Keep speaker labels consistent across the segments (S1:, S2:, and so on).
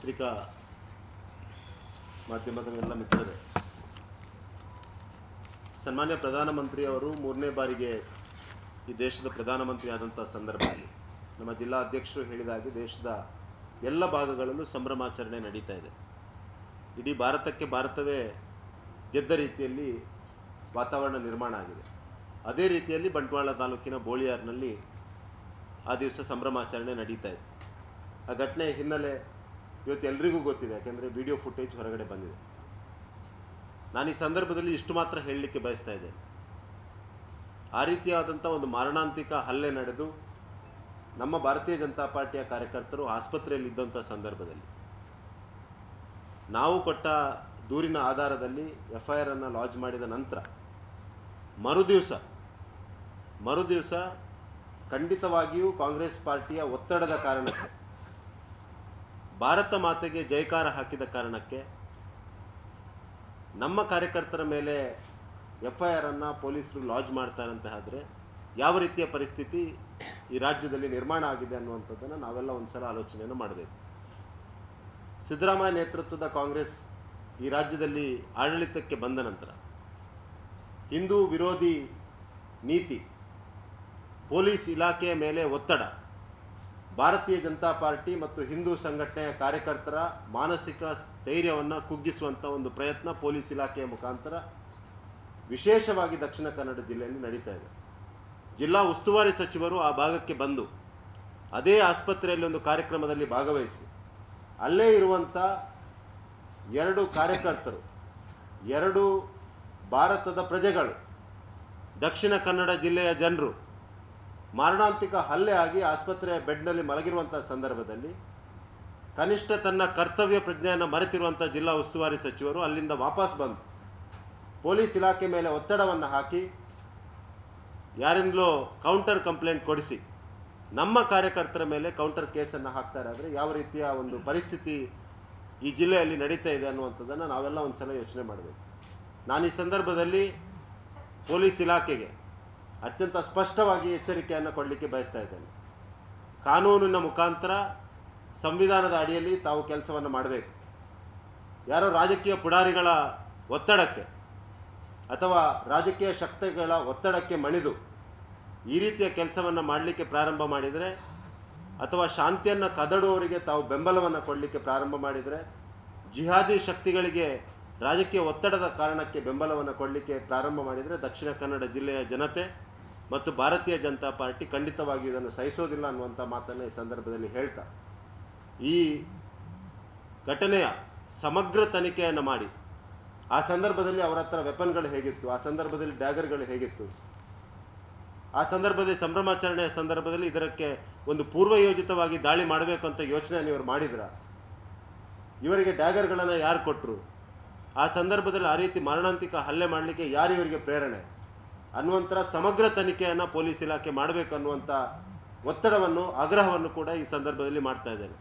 S1: ಪತ್ರಿಕಾ ಮಾಧ್ಯಮದ ಎಲ್ಲ ಮಿತ್ರರೇ ಸನ್ಮಾನ್ಯ ಪ್ರಧಾನಮಂತ್ರಿಯವರು ಮೂರನೇ ಬಾರಿಗೆ ಈ ದೇಶದ ಪ್ರಧಾನಮಂತ್ರಿ ಆದಂಥ ಸಂದರ್ಭದಲ್ಲಿ ನಮ್ಮ ಜಿಲ್ಲಾ ಅಧ್ಯಕ್ಷರು ಹೇಳಿದ ಹಾಗೆ ದೇಶದ ಎಲ್ಲ ಭಾಗಗಳಲ್ಲೂ ಸಂಭ್ರಮಾಚರಣೆ ನಡೀತಾ ಇದೆ. ಇಡೀ ಭಾರತಕ್ಕೆ ಭಾರತವೇ ಗೆದ್ದ ರೀತಿಯಲ್ಲಿ ವಾತಾವರಣ ನಿರ್ಮಾಣ ಆಗಿದೆ. ಅದೇ ರೀತಿಯಲ್ಲಿ ಬಂಟ್ವಾಳ ತಾಲೂಕಿನ ಬೋಳಿಯಾರ್ನಲ್ಲಿ ಆ ದಿವಸ ಸಂಭ್ರಮಾಚರಣೆ ನಡೀತಾ ಇದೆ. ಆ ಘಟನೆ ಹಿನ್ನೆಲೆ ಇವತ್ತು ಎಲ್ರಿಗೂ ಗೊತ್ತಿದೆ, ಯಾಕೆಂದರೆ ವಿಡಿಯೋ ಫುಟೇಜ್ ಹೊರಗಡೆ ಬಂದಿದೆ. ನಾನು ಈ ಸಂದರ್ಭದಲ್ಲಿ ಇಷ್ಟು ಮಾತ್ರ ಹೇಳಲಿಕ್ಕೆ ಬಯಸ್ತಾ ಇದ್ದೇನೆ. ಆ ರೀತಿಯಾದಂಥ ಒಂದು ಮಾರಣಾಂತಿಕ ಹಲ್ಲೆ ನಡೆದು ನಮ್ಮ ಭಾರತೀಯ ಜನತಾ ಪಾರ್ಟಿಯ ಕಾರ್ಯಕರ್ತರು ಆಸ್ಪತ್ರೆಯಲ್ಲಿ ಇದ್ದಂಥ ಸಂದರ್ಭದಲ್ಲಿ ನಾವು ಕೊಟ್ಟ ದೂರಿನ ಆಧಾರದಲ್ಲಿ ಎಫ್ ಐ ಆರನ್ನು ಲಾಂಚ್ ಮಾಡಿದ ನಂತರ ಮರುದಿವಸ ಮರುದಿವಸ ಖಂಡಿತವಾಗಿಯೂ ಕಾಂಗ್ರೆಸ್ ಪಾರ್ಟಿಯ ಒತ್ತಡದ ಕಾರಣಕ್ಕೆ ಭಾರತ ಮಾತೆಗೆ ಜಯಕಾರ ಹಾಕಿದ ಕಾರಣಕ್ಕೆ ನಮ್ಮ ಕಾರ್ಯಕರ್ತರ ಮೇಲೆ ಎಫ್ ಐ ಆರನ್ನು ಪೊಲೀಸರು ಲಾಂಚ್ ಮಾಡ್ತಾರೆ ಅಂತ ಆದರೆ ಯಾವ ರೀತಿಯ ಪರಿಸ್ಥಿತಿ ಈ ರಾಜ್ಯದಲ್ಲಿ ನಿರ್ಮಾಣ ಆಗಿದೆ ಅನ್ನುವಂಥದ್ದನ್ನು ನಾವೆಲ್ಲ ಒಂದ್ಸಲ ಆಲೋಚನೆಯನ್ನು ಮಾಡಬೇಕು. ಸಿದ್ದರಾಮಯ್ಯ ನೇತೃತ್ವದ ಕಾಂಗ್ರೆಸ್ ಈ ರಾಜ್ಯದಲ್ಲಿ ಆಡಳಿತಕ್ಕೆ ಬಂದ ನಂತರ ಹಿಂದೂ ವಿರೋಧಿ ನೀತಿ, ಪೊಲೀಸ್ ಇಲಾಖೆಯ ಮೇಲೆ ಒತ್ತಡ ಭಾರತೀಯ ಜನತಾ ಪಾರ್ಟಿ ಮತ್ತು ಹಿಂದೂ ಸಂಘಟನೆಯ ಕಾರ್ಯಕರ್ತರ ಮಾನಸಿಕ ಸ್ಥೈರ್ಯವನ್ನು ಕುಗ್ಗಿಸುವಂಥ ಒಂದು ಪ್ರಯತ್ನ ಪೊಲೀಸ್ ಇಲಾಖೆಯ ಮುಖಾಂತರ ವಿಶೇಷವಾಗಿ ದಕ್ಷಿಣ ಕನ್ನಡ ಜಿಲ್ಲೆಯಲ್ಲಿ ನಡೀತಾ ಇದೆ. ಜಿಲ್ಲಾ ಉಸ್ತುವಾರಿ ಸಚಿವರು ಆ ಭಾಗಕ್ಕೆ ಬಂದು ಅದೇ ಆಸ್ಪತ್ರೆಯಲ್ಲಿ ಒಂದು ಕಾರ್ಯಕ್ರಮದಲ್ಲಿ ಭಾಗವಹಿಸಿ, ಅಲ್ಲೇ ಇರುವಂಥ ಎರಡು ಕಾರ್ಯಕರ್ತರು, ಎರಡು ಭಾರತದ ಪ್ರಜೆಗಳು, ದಕ್ಷಿಣ ಕನ್ನಡ ಜಿಲ್ಲೆಯ ಜನರು ಮಾರಣಾಂತಿಕ ಹಲ್ಲೆ ಆಗಿ ಆಸ್ಪತ್ರೆಯ ಬೆಡ್ನಲ್ಲಿ ಮಲಗಿರುವಂಥ ಸಂದರ್ಭದಲ್ಲಿ ಕನಿಷ್ಠ ತನ್ನ ಕರ್ತವ್ಯ ಪ್ರಜ್ಞೆಯನ್ನು ಮರೆತಿರುವಂಥ ಜಿಲ್ಲಾ ಉಸ್ತುವಾರಿ ಸಚಿವರು ಅಲ್ಲಿಂದ ವಾಪಸ್ ಬಂದು ಪೊಲೀಸ್ ಇಲಾಖೆ ಮೇಲೆ ಒತ್ತಡವನ್ನು ಹಾಕಿ ಯಾರಿಂದಲೋ ಕೌಂಟರ್ ಕಂಪ್ಲೇಂಟ್ ಕೊಡಿಸಿ ನಮ್ಮ ಕಾರ್ಯಕರ್ತರ ಮೇಲೆ ಕೌಂಟರ್ ಕೇಸನ್ನು ಹಾಕ್ತಾರೆ ಆದರೆ ಯಾವ ರೀತಿಯ ಒಂದು ಪರಿಸ್ಥಿತಿ ಈ ಜಿಲ್ಲೆಯಲ್ಲಿ ನಡೀತಾ ಇದೆ ಅನ್ನುವಂಥದ್ದನ್ನು ನಾವೆಲ್ಲ ಒಂದು ಸಲ ಯೋಚನೆ ಮಾಡಬೇಕು. ನಾನು ಈ ಸಂದರ್ಭದಲ್ಲಿ ಪೊಲೀಸ್ ಇಲಾಖೆಗೆ ಅತ್ಯಂತ ಸ್ಪಷ್ಟವಾಗಿ ಎಚ್ಚರಿಕೆಯನ್ನು ಕೊಡಲಿಕ್ಕೆ ಬಯಸ್ತಾ ಇದ್ದೇನೆ. ಕಾನೂನಿನ ಮುಖಾಂತರ ಸಂವಿಧಾನದ ಅಡಿಯಲ್ಲಿ ತಾವು ಕೆಲಸವನ್ನು ಮಾಡಬೇಕು. ಯಾರೋ ರಾಜಕೀಯ ಪುಡಾರಿಗಳ ಒತ್ತಡಕ್ಕೆ ಅಥವಾ ರಾಜಕೀಯ ಶಕ್ತಿಗಳ ಒತ್ತಡಕ್ಕೆ ಮಣಿದು ಈ ರೀತಿಯ ಕೆಲಸವನ್ನು ಮಾಡಲಿಕ್ಕೆ ಪ್ರಾರಂಭ ಮಾಡಿದರೆ ಅಥವಾ ಶಾಂತಿಯನ್ನು ಕದಡುವವರಿಗೆ ತಾವು ಬೆಂಬಲವನ್ನು ಕೊಡಲಿಕ್ಕೆ ಪ್ರಾರಂಭ ಮಾಡಿದರೆ ಜಿಹಾದಿ ಶಕ್ತಿಗಳಿಗೆ ರಾಜಕೀಯ ಒತ್ತಡದ ಕಾರಣಕ್ಕೆ ಬೆಂಬಲವನ್ನು ಕೊಡಲಿಕ್ಕೆ ಪ್ರಾರಂಭ ಮಾಡಿದರೆ ದಕ್ಷಿಣ ಕನ್ನಡ ಜಿಲ್ಲೆಯ ಜನತೆ ಮತ್ತು ಭಾರತೀಯ ಜನತಾ ಪಾರ್ಟಿ ಖಂಡಿತವಾಗಿ ಇದನ್ನು ಸಹಿಸೋದಿಲ್ಲ ಅನ್ನುವಂಥ ಮಾತನ್ನು ಈ ಸಂದರ್ಭದಲ್ಲಿ ಹೇಳ್ತಾ ಈ ಘಟನೆಯ ಸಮಗ್ರ ತನಿಖೆಯನ್ನು ಮಾಡಿ. ಆ ಸಂದರ್ಭದಲ್ಲಿ ಅವರ ಹತ್ರ ವೆಪನ್ಗಳು ಹೇಗಿತ್ತು? ಆ ಸಂದರ್ಭದಲ್ಲಿ ಡ್ಯಾಗರ್ಗಳು ಹೇಗಿತ್ತು? ಆ ಸಂದರ್ಭದಲ್ಲಿ ಸಂಭ್ರಮಾಚರಣೆಯ ಸಂದರ್ಭದಲ್ಲಿ ಇದಕ್ಕೆ ಒಂದು ಪೂರ್ವಯೋಜಿತವಾಗಿ ದಾಳಿ ಮಾಡಬೇಕು ಅಂತ ಯೋಚನೆಯನ್ನು ಇವರು ಮಾಡಿದ್ರ? ಇವರಿಗೆ ಡ್ಯಾಗರ್ಗಳನ್ನು ಯಾರು ಕೊಟ್ಟರು ಆ ಸಂದರ್ಭದಲ್ಲಿ ಆ ರೀತಿ ಮಾರಣಾಂತಿಕ ಹಲ್ಲೆ ಮಾಡಲಿಕ್ಕೆ ಯಾರು ಇವರಿಗೆ ಪ್ರೇರಣೆ? ಅನ್ನುವಂಥ ಸಮಗ್ರ ತನಿಖೆಯನ್ನು ಪೊಲೀಸ್ ಇಲಾಖೆ ಮಾಡಬೇಕು ಅನ್ನುವಂಥ ಒತ್ತಡವನ್ನು, ಆಗ್ರಹವನ್ನು ಕೂಡ ಈ ಸಂದರ್ಭದಲ್ಲಿ ಮಾಡ್ತಾ ಇದ್ದೇನೆ.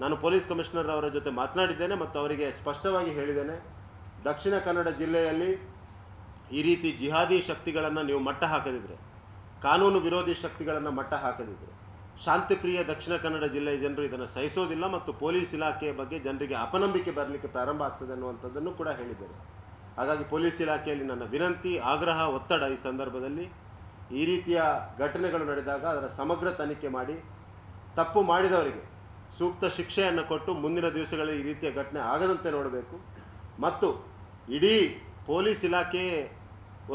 S1: ನಾನು ಪೊಲೀಸ್ ಕಮಿಷನರ್ ಅವರ ಜೊತೆ ಮಾತನಾಡಿದ್ದೇನೆ ಮತ್ತು ಅವರಿಗೆ ಸ್ಪಷ್ಟವಾಗಿ ಹೇಳಿದ್ದೇನೆ, ದಕ್ಷಿಣ ಕನ್ನಡ ಜಿಲ್ಲೆಯಲ್ಲಿ ಈ ರೀತಿ ಜಿಹಾದಿ ಶಕ್ತಿಗಳನ್ನು ನೀವು ಮಟ್ಟ ಹಾಕದಿದ್ರೆ, ಕಾನೂನು ವಿರೋಧಿ ಶಕ್ತಿಗಳನ್ನು ಮಟ್ಟ ಹಾಕದಿದ್ರೆ, ಶಾಂತಿಪ್ರಿಯ ದಕ್ಷಿಣ ಕನ್ನಡ ಜಿಲ್ಲೆಯ ಜನರು ಇದನ್ನು ಸಹಿಸೋದಿಲ್ಲ ಮತ್ತು ಪೊಲೀಸ್ ಇಲಾಖೆಯ ಬಗ್ಗೆ ಜನರಿಗೆ ಅಪನಂಬಿಕೆ ಬರಲಿಕ್ಕೆ ಪ್ರಾರಂಭ ಆಗ್ತದೆ ಅನ್ನುವಂಥದ್ದನ್ನು ಕೂಡ ಹೇಳಿದ್ದೇನೆ. ಹಾಗಾಗಿ ಪೊಲೀಸ್ ಇಲಾಖೆಯಲ್ಲಿ ನನ್ನ ವಿನಂತಿ, ಆಗ್ರಹ, ಒತ್ತಡ ಈ ಸಂದರ್ಭದಲ್ಲಿ ಈ ರೀತಿಯ ಘಟನೆಗಳು ನಡೆದಾಗ ಅದರ ಸಮಗ್ರ ತನಿಖೆ ಮಾಡಿ ತಪ್ಪು ಮಾಡಿದವರಿಗೆ ಸೂಕ್ತ ಶಿಕ್ಷೆಯನ್ನು ಕೊಟ್ಟು ಮುಂದಿನ ದಿವಸಗಳಲ್ಲಿ ಈ ರೀತಿಯ ಘಟನೆ ಆಗದಂತೆ ನೋಡಬೇಕು. ಮತ್ತು ಇಡೀ ಪೊಲೀಸ್ ಇಲಾಖೆ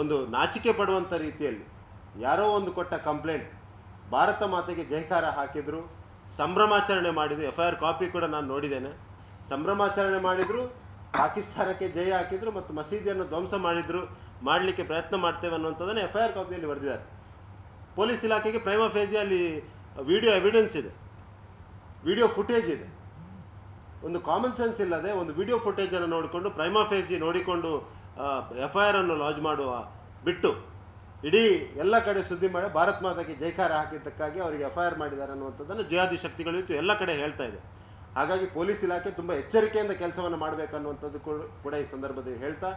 S1: ಒಂದು ನಾಚಿಕೆ ಪಡುವಂಥ ರೀತಿಯಲ್ಲಿ ಯಾರೋ ಒಂದು ಕೊಟ್ಟ ಕಂಪ್ಲೇಂಟ್, ಭಾರತ ಮಾತೆಗೆ ಜಯಕಾರ ಹಾಕಿದರು, ಸಂಭ್ರಮಾಚರಣೆ ಮಾಡಿದರು, ಎಫ್ ಐ ಆರ್ ಕಾಪಿ ಕೂಡ ನಾನು ನೋಡಿದ್ದೇನೆ. ಸಂಭ್ರಮಾಚರಣೆ ಮಾಡಿದರು ಪಾಕಿಸ್ತಾನಕ್ಕೆ ಜಯ ಹಾಕಿದ್ರು ಮತ್ತು ಮಸೀದಿಯನ್ನು ಧ್ವಂಸ ಮಾಡಿದ್ರು, ಮಾಡಲಿಕ್ಕೆ ಪ್ರಯತ್ನ ಮಾಡ್ತೇವೆ ಅನ್ನುವಂಥದ್ದನ್ನು ಎಫ್ ಐ ಆರ್ ಕಾಪಿಯಲ್ಲಿ ಬರೆದಿದ್ದಾರೆ. ಪೊಲೀಸ್ ಇಲಾಖೆಗೆ ಪ್ರೈಮ ಫೇಜಿಯಲ್ಲಿ ವಿಡಿಯೋ ಎವಿಡೆನ್ಸ್ ಇದೆ. ವಿಡಿಯೋ ಫುಟೇಜ್ ಇದೆ. ಒಂದು ಕಾಮನ್ ಸೆನ್ಸ್ ಇಲ್ಲದೆ ಒಂದು ವಿಡಿಯೋ ಫುಟೇಜನ್ನು ನೋಡಿಕೊಂಡು ಪ್ರೈಮ ಫೇಜಿ ನೋಡಿಕೊಂಡು ಎಫ್ ಐ ಆರನ್ನು ಲಾಂಚ್ ಮಾಡುವ ಬಿಟ್ಟು ಇಡೀ ಎಲ್ಲ ಕಡೆ ಸುದ್ದಿ ಮಾಡಿ ಭಾರತ್ ಮಾತಾಗೆ ಜೈಕಾರ ಹಾಕಿದ್ದಕ್ಕಾಗಿ ಅವರಿಗೆ ಎಫ್ ಐ ಆರ್ ಮಾಡಿದ್ದಾರೆ ಅನ್ನುವಂಥದ್ದನ್ನು ಜಿಹಾದಿ ಶಕ್ತಿಗಳು ಎಲ್ಲ ಕಡೆ ಹೇಳ್ತಾ ಇದೆ. ಹಾಗಾಗಿ ಪೊಲೀಸ್ ಇಲಾಖೆ ತುಂಬ ಎಚ್ಚರಿಕೆಯಿಂದ ಕೆಲಸವನ್ನು ಮಾಡಬೇಕನ್ನುವಂಥದ್ದು ಕೂಡ- ಕೂಡ ಈ ಸಂದರ್ಭದಲ್ಲಿ ಹೇಳ್ತಾ,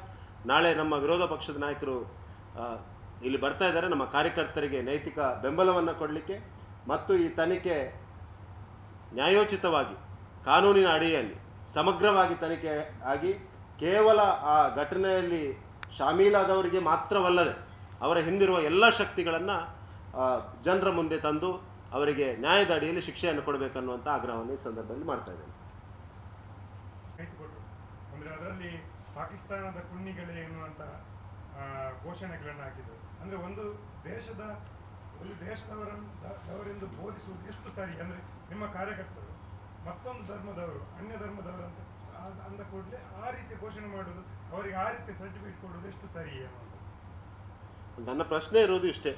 S1: ನಾಳೆ ನಮ್ಮ ವಿರೋಧ ಪಕ್ಷದ ನಾಯಕರು ಇಲ್ಲಿ ಬರ್ತಾ ಇದ್ದಾರೆ. ನಮ್ಮ ಕಾರ್ಯಕರ್ತರಿಗೆ ನೈತಿಕ ಬೆಂಬಲವನ್ನು ಕೊಡಲಿಕ್ಕೆ ಮತ್ತು ಈ ತನಿಖೆ ನ್ಯಾಯೋಚಿತವಾಗಿ ಕಾನೂನಿನ ಅಡಿಯಲ್ಲಿ ಸಮಗ್ರವಾಗಿ ತನಿಖೆ ಆಗಿ ಕೇವಲ ಆ ಘಟನೆಯಲ್ಲಿ ಶಾಮೀಲಾದವರಿಗೆ ಮಾತ್ರವಲ್ಲದೆ ಅವರ ಹಿಂದಿರುವ ಎಲ್ಲ ಶಕ್ತಿಗಳನ್ನು ಜನರ ಮುಂದೆ ತಂದು ಅವರಿಗೆ ನ್ಯಾಯದ ಅಡಿಯಲ್ಲಿ ಶಿಕ್ಷೆಯನ್ನು ಕೊಡಬೇಕನ್ನುವಂಥ ಆಗ್ರಹವನ್ನು ಈ ಸಂದರ್ಭದಲ್ಲಿ ಮಾಡ್ತಾ ಇದ್ದೇನೆ.
S2: ಅದರಲ್ಲಿ ಪಾಕಿಸ್ತಾನದ ಕುಣ್ಣಿಗಳೇ ಎನ್ನುವಂತಹ ಘೋಷಣೆಗಳನ್ನು ಹಾಕಿದರು. ಅಂದ್ರೆ ಒಂದು ದೇಶದ ಒಂದು ದೇಶದವರನ್ನು ದ- ದವರೆಂದು ಬೋಧಿಸುವುದು ಎಷ್ಟು ಸರಿ? ಅಂದ್ರೆ ನಿಮ್ಮ ಕಾರ್ಯಕರ್ತರು ಮತ್ತೊಂದು ಧರ್ಮದವರು ಅನ್ಯ ಧರ್ಮದವರು ಅಂತ ಅಂದ ಕೂಡಲೇ ಆ ರೀತಿ ಘೋಷಣೆ ಮಾಡುವುದು ಅವರಿಗೆ ಆ ರೀತಿ ಸರ್ಟಿಫಿಕೇಟ್ ಕೊಡುವುದು ಎಷ್ಟು ಸರಿ ಅನ್ನೋದು
S1: ನನ್ನ ಪ್ರಶ್ನೆ ಇರೋದು ಇಷ್ಟೇ.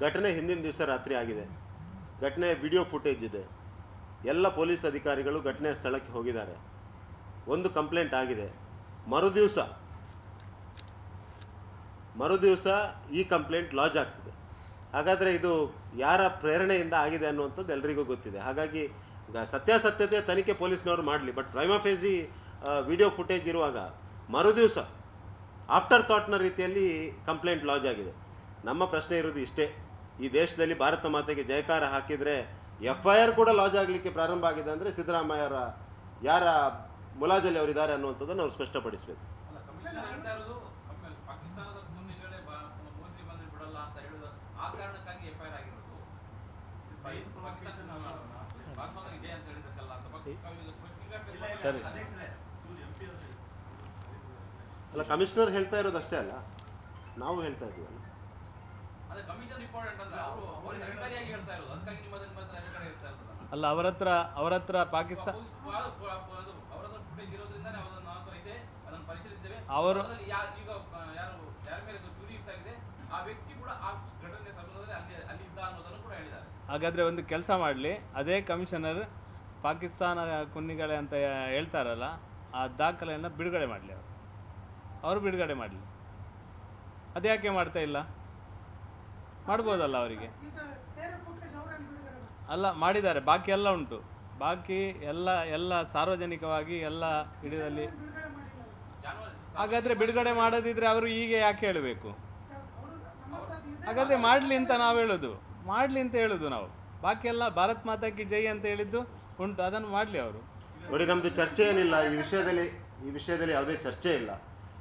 S1: ಘಟನೆ ಹಿಂದಿನ ದಿವಸ ರಾತ್ರಿ ಆಗಿದೆ. ಘಟನೆ ವಿಡಿಯೋ ಫುಟೇಜ್ ಇದೆ. ಎಲ್ಲ ಪೊಲೀಸ್ ಅಧಿಕಾರಿಗಳು ಘಟನೆ ಸ್ಥಳಕ್ಕೆ ಹೋಗಿದ್ದಾರೆ. ಒಂದು ಕಂಪ್ಲೇಂಟ್ ಆಗಿದೆ. ಮರುದಿವಸ ಮರುದಿವಸ ಈ ಕಂಪ್ಲೇಂಟ್ ಲಾಜ್ ಆಗ್ತದೆ. ಹಾಗಾದರೆ ಇದು ಯಾರ ಪ್ರೇರಣೆಯಿಂದ ಆಗಿದೆ ಅನ್ನುವಂಥದ್ದು ಎಲ್ಲರಿಗೂ ಗೊತ್ತಿದೆ. ಹಾಗಾಗಿ ಸತ್ಯಾಸತ್ಯತೆ ತನಿಖೆ ಪೊಲೀಸ್ನವರು ಮಾಡಲಿ, ಬಟ್ ಪ್ರೈಮಫೇಸಿ ವಿಡಿಯೋ ಫುಟೇಜ್ ಇರುವಾಗ ಮರುದಿವಸ, ಆಫ್ಟರ್ ಥಾಟ್ನ ರೀತಿಯಲ್ಲಿ ಕಂಪ್ಲೇಂಟ್ ಲಾಜ್ ಆಗಿದೆ. ನಮ್ಮ ಪ್ರಶ್ನೆ ಇರೋದು ಇಷ್ಟೇ. ಈ ದೇಶದಲ್ಲಿ ಭಾರತ ಮಾತೆಗೆ ಜಯಕಾರ ಹಾಕಿದರೆ ಎಫ್ ಐ ಆರ್ ಕೂಡ ಲಾಜ್ ಆಗಲಿಕ್ಕೆ ಪ್ರಾರಂಭ ಆಗಿದೆ ಅಂದರೆ ಸಿದ್ದರಾಮಯ್ಯರ ಯಾರ ಮುಲಾಜಲ್ಲಿ ಅವರಿದ್ದಾರೆ ಅನ್ನುವಂಥದ್ದನ್ನು ಅವ್ರು ಸ್ಪಷ್ಟಪಡಿಸಬೇಕು.
S3: ಅಲ್ಲ, ಕಮಿಷನರ್ ಹೇಳ್ತಾ ಇರೋದು
S4: ಸರಿ.
S1: ಅಲ್ಲ ಕಮಿಷನರ್ ಹೇಳ್ತಾ ಅಷ್ಟೇ ಅಲ್ಲ. ನಾವು ಹೇಳ್ತಾ ಇದ್ದೀವಲ್ಲ.
S4: ಅಲ್ಲ ಅವರ ಹತ್ರ ಅವರ ಹತ್ರ ಪಾಕಿಸ್ತಾನ
S3: ಅವರ
S4: ಹಾಗಾದರೆ ಒಂದು ಕೆಲಸ ಮಾಡಲಿ. ಅದೇ ಕಮಿಷನರ್ ಪಾಕಿಸ್ತಾನ ಕುನ್ನಿಗಳೇ ಅಂತ ಹೇಳ್ತಾರಲ್ಲ ಆ ದಾಖಲೆಯನ್ನು ಬಿಡುಗಡೆ ಮಾಡಲಿ ಅವರು. ಅವರು ಬಿಡುಗಡೆ ಮಾಡಲಿ. ಅದ್ಯಾಕೆ ಮಾಡ್ತಾ ಇಲ್ಲ? ಮಾಡ್ಬೋದಲ್ಲ ಅವರಿಗೆ? ಅಲ್ಲ, ಮಾಡಿದ್ದಾರೆ. ಬಾಕಿ ಎಲ್ಲ ಉಂಟು. ಬಾಕಿ ಎಲ್ಲ ಎಲ್ಲ ಸಾರ್ವಜನಿಕವಾಗಿ ಎಲ್ಲ ಹಿಡಿದಲ್ಲಿ. ಹಾಗಾದರೆ ಬಿಡುಗಡೆ ಮಾಡದಿದ್ರೆ ಅವರು ಈಗ ಯಾಕೆ ಹೇಳಬೇಕು? ಹಾಗಾದರೆ ಮಾಡಲಿ ಅಂತ ನಾವು ಹೇಳೋದು. ಮಾಡಲಿ ಅಂತ ಹೇಳೋದು ನಾವು. ಬಾಕಿ ಎಲ್ಲ ಭಾರತ್ ಮಾತಾಕಿ ಜೈ ಅಂತ ಹೇಳಿದ್ದು ಉಂಟು. ಅದನ್ನು ಮಾಡಲಿ ಅವರು.
S1: ನೋಡಿ ನಮ್ಮದು ಚರ್ಚೆ ಏನಿಲ್ಲ. ಈ ವಿಷಯದಲ್ಲಿ ಈ ವಿಷಯದಲ್ಲಿ ಯಾವುದೇ ಚರ್ಚೆ ಇಲ್ಲ.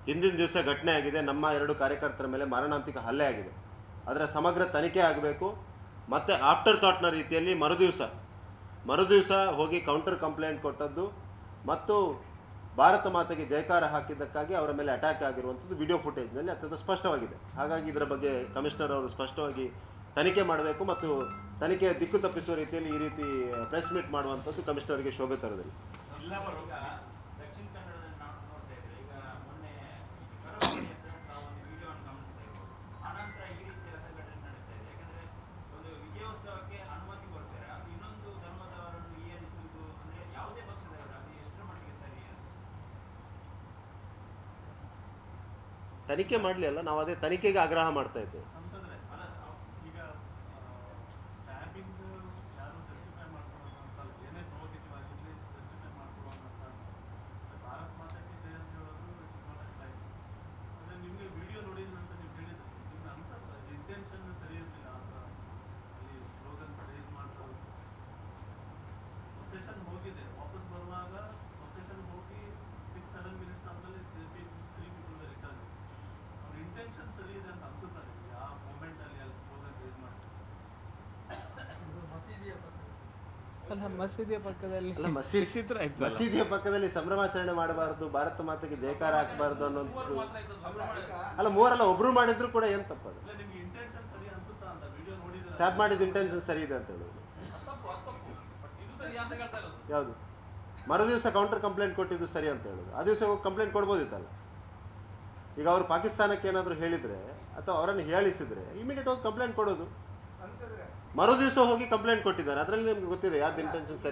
S1: ಹಿಂದಿನ ದಿವಸ ಘಟನೆ ಆಗಿದೆ. ನಮ್ಮ ಎರಡು ಕಾರ್ಯಕರ್ತರ ಮೇಲೆ ಮಾರಣಾಂತಿಕ ಹಲ್ಲೆ ಆಗಿದೆ. ಅದರ ಸಮಗ್ರ ತನಿಖೆ ಆಗಬೇಕು. ಮತ್ತು ಆಫ್ಟರ್ ಥಾಟ್ನ ರೀತಿಯಲ್ಲಿ ಮರುದಿವಸ. ಮರುದಿವಸ ಹೋಗಿ ಕೌಂಟರ್ ಕಂಪ್ಲೇಂಟ್ ಕೊಟ್ಟದ್ದು ಮತ್ತು ಭಾರತ ಮಾತೆಗೆ ಜಯಕಾರ ಹಾಕಿದ್ದಕ್ಕಾಗಿ ಅವರ ಮೇಲೆ ಅಟ್ಯಾಕ್ ಆಗಿರುವಂಥದ್ದು ವಿಡಿಯೋ ಫುಟೇಜ್ನಲ್ಲಿ ಅತ್ಯಂತ ಸ್ಪಷ್ಟವಾಗಿದೆ. ಹಾಗಾಗಿ ಇದರ ಬಗ್ಗೆ ಕಮಿಷನರ್ ಅವರು ಸ್ಪಷ್ಟವಾಗಿ ತನಿಖೆ ಮಾಡಬೇಕು ಮತ್ತು ತನಿಖೆ ದಿಕ್ಕು ತಪ್ಪಿಸುವ ರೀತಿಯಲ್ಲಿ ಈ ರೀತಿ ಪ್ರೆಸ್ ಮೀಟ್ ಮಾಡುವಂಥದ್ದು ಕಮಿಷನರ್ಗೆ ಶೋಭೆ ತರೋದಿಲ್ಲ
S5: ಇಲ್ಲ ಈಗ ದಕ್ಷಿಣ ಕನ್ನಡದಲ್ಲಿ ನಾವು ನೋಡ್ತಾ ಇದ್ರೆ ಈಗ ಮೊನ್ನೆ ಈ ಕರಾವಳಿ ಹತ್ರ ನಾವು ಒಂದು ವಿಡಿಯೋವನ್ನು ಗಮನಿಸ್ತಾ ಇದ್ದೀವಿ ಆನಂತರ ಈ ರೀತಿಯ ಸಂಘಟನೆ ನಡೀತಾ ಇದೆ ಯಾಕಂದ್ರೆ ಒಂದು ವಿಜಯೋತ್ಸವಕ್ಕೆ ಅನುಮತಿ ಕೊಡ್ತಾರೆ ಅದು ಇನ್ನೊಂದು ಧರ್ಮದವರನ್ನು ಹೀಯಾಳಿಸುವುದು ಅಂದ್ರೆ ಯಾವುದೇ ಪಕ್ಷದವರು ಅದು ಎಷ್ಟರ ಮಟ್ಟಿಗೆ ಸರಿ ಅಂತ
S1: ತನಿಖೆ ಮಾಡಲಿ ಅಲ್ಲ ನಾವು ಅದೇ ತನಿಖೆಗೆ ಆಗ್ರಹ ಮಾಡ್ತಾ ಇದ್ದೇವೆ
S6: ಸಂಸದ್ರೆ ಅಲ್ಲ ಸ- ಈಗ ಸ್ಟ್ಯಾಬಿಂಗ್ ಯಾರು ಜಸ್ಟಿಫೈ ಮಾಡ್ಕೊಳ್ಳೋದಂತ ಏನೇ ಪ್ರೋವೋಕೇಟಿವ್ ಆಗಿರಲಿ ಜಸ್ಟಿಫೈ ಮಾಡ್ಕೊಳ್ಳೋದಂತ ಭಾರತ್ ಮಾತಾಕ್ಕೆ ಜಯ ಅಂತ ಹೇಳೋದು ಇಟ್ ಇಸ್ ನಾಟ್ ಲೈಕ್ ಅಂದರೆ ನಿಮಗೆ ವಿಡಿಯೋ ನೋಡಿದ್ರೆ ಅಂತ ನೀವು ಹೇಳಿದ್ರೆ ನಿಮ್ಗೆ ಅನ್ಸುತ್ತೆ ಇಂಟೆನ್ಷನ್ ಸರಿ ಇರಲಿಲ್ಲ ಅಂತ ಅಲ್ಲಿ ಸ್ಲೋಗನ್ಸ್ ರೇಸ್ ಮಾಡ್ತಾ ಪ್ರೊಸೆಷನ್ ಹೋಗಿದೆ ವಾಪಸ್ ಬರುವಾಗ ಪ್ರೊಸೆಷನ್ ಹೋಗಿ ಸಿಕ್ಸ್ ಸೆವೆನ್ ಮಿನಿಟ್ಸ್ ಆದಮೇಲೆ ತ್ರೀ ಪೀಪಲ್ ರಿಟರ್ನ್ ಅವ್ರ ಇಂಟೆನ್ಷನ್ ಸರಿ ಇದೆ ಅಂತ ಅನ್ಸುತ್ತಾ ನಿಮ್ಗೆ ಆ ಮೂಮೆಂಟ್ ಅಲ್ಲಿ ಅಲ್ಲಿ ಸ್ಲೋಗನ್ ರೇಸ್ ಮಾಡ್ತಾರೆ
S4: ಅಲ್ಲ ಮಸೀದಿಯ ಪಕ್ಕದಲ್ಲಿ.
S1: ಅಲ್ಲ ಮಸೀದಿ
S4: ಚಿತ್ರ ಆಯ್ತು
S1: ಮಸೀದಿಯ ಪಕ್ಕದಲ್ಲಿ ಸಂಭ್ರಮಾಚರಣೆ ಮಾಡಬಾರದು ಭಾರತ ಮಾತೆಗೆ ಜಯಕಾರ ಹಾಕಬಾರದು ಅನ್ನೋದು. ಅಲ್ಲ ಮೂರಲ್ಲ ಒಬ್ರು ಮಾಡಿದ್ರು ಕೂಡ ಏನ್ ತಪ್ಪದು?
S6: ಸ್ಟಾಪ್ ನಿಮ್ಗೆ ಇಂಟೆನ್ಷನ್ ಸರಿ ಅನ್ಸುತ್ತಾ ಅಂತ ವಿಡಿಯೋ ನೋಡಿದ್ರೆ
S1: ಸ್ಟ್ಯಾಪ್ ಮಾಡಿದ ಇಂಟೆನ್ಷನ್ ಸರಿ ಇದೆ ಅಂತ ಹೇಳೋದು.
S3: ಅದು ತಪ್ಪು. ತಪ್ಪು ಇದು ಸರಿ ಅಂತ ಹೇಳ್ತಾ ಇರೋದು.
S1: ಯಾವುದು? ಮರುದಿವಸ ಕೌಂಟರ್ ಕಂಪ್ಲೇಂಟ್ ಕೊಟ್ಟಿದ್ದು ಸರಿ ಅಂತ ಹೇಳೋದು. ಆ ದಿವಸ ಹೋಗಿ ಕಂಪ್ಲೇಂಟ್ ಕೊಡ್ಬೋದಿತ್ತಲ್ಲ? ಈಗ ಅವರು ಪಾಕಿಸ್ತಾನಕ್ಕೆ ಏನಾದರೂ ಹೇಳಿದರೆ ಅಥವಾ ಅವರನ್ನು ಹೇಳಿಸಿದ್ರೆ ಇಮಿಡಿಯೇಟ್ ಹೋಗಿ ಕಂಪ್ಲೇಂಟ್ ಕೊಡೋದು. ಮರು ದಿವಸ ಹೋಗಿ ಕಂಪ್ಲೇಂಟ್ ಕೊಟ್ಟಿದ್ದಾರೆ. ಅದರಲ್ಲಿ ನಿಮ್ಗೆ ಗೊತ್ತಿದೆ ಯಾರ್ದು ಇಂಟೆನ್ಷನ್ ಸರಿ